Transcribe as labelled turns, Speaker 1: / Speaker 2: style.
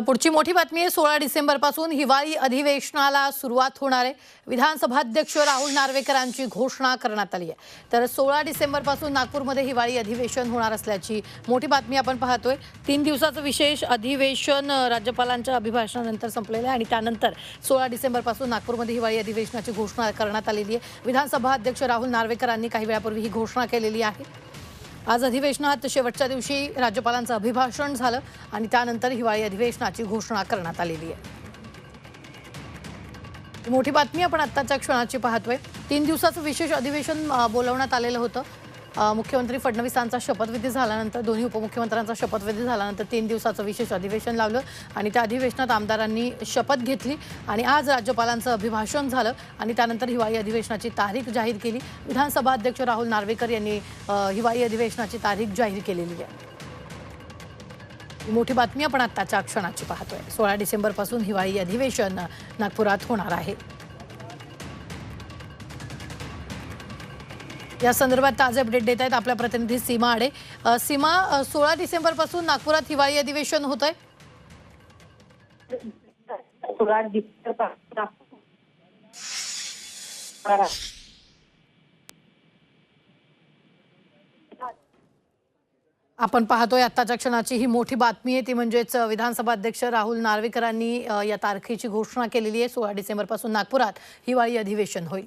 Speaker 1: पुढची मोठी बातमी आहे सोळा डिसेंबरपासून हिवाळी अधिवेशनाला सुरुवात होणार आहे. विधानसभाध्यक्ष राहुल नार्वेकरांची घोषणा करण्यात आली आहे. तर सोळा डिसेंबरपासून नागपूरमध्ये हिवाळी अधिवेशन होणार असल्याची मोठी बातमी आपण पाहतोय. तीन दिवसाचं विशेष अधिवेशन राज्यपालांच्या अभिभाषणानंतर संपलेलं आहे आणि त्यानंतर सोळा डिसेंबरपासून नागपूरमध्ये हिवाळी अधिवेशनाची घोषणा करण्यात आलेली आहे. विधानसभा अध्यक्ष राहुल नार्वेकरांनी काही वेळापूर्वी ही घोषणा केलेली आहे. आज अधिवेशनात शेवटच्या दिवशी राज्यपालांचं अभिभाषण झालं आणि त्यानंतर हिवाळी अधिवेशनाची घोषणा करण्यात आलेली आहे. मोठी बातमी आपण आत्ताच्या क्षणाची पाहतोय. तीन दिवसाचं विशेष अधिवेशन बोलवण्यात आलेलं होतं. मुख्यमंत्री फडणवीसांचा शपथविधी झाल्यानंतर दोन्ही उपमुख्यमंत्र्यांचा शपथविधी झाल्यानंतर तीन दिवसाचं विशेष अधिवेशन लावलं आणि त्या अधिवेशनात आमदारांनी शपथ घेतली आणि आज राज्यपालांचं अभिभाषण झालं आणि त्यानंतर हिवाळी अधिवेशनाची तारीख जाहीर केली. विधानसभा अध्यक्ष राहुल नार्वेकर यांनी हिवाळी अधिवेशनाची तारीख जाहीर केलेली आहे. मोठी बातमी आपण आत्ताच्या क्षणाची पाहतोय. सोळा डिसेंबरपासून हिवाळी अधिवेशन नागपुरात होणार आहे. या संदर्भात ताजे अपडेट देत आहेत आपल्या प्रतिनिधी सीमा आडे. सीमा सोळा डिसेंबरपासून नागपुरात हिवाळी अधिवेशन होत आहे
Speaker 2: डिसेंबरपासून
Speaker 1: आपण पाहतोय आत्ताच्या क्षणाची ही मोठी बातमी आहे. ती म्हणजेच विधानसभा अध्यक्ष राहुल नार्वेकरांनी या तारखेची घोषणा केलेली आहे. सोळा डिसेंबरपासून नागपुरात हिवाळी अधिवेशन होईल.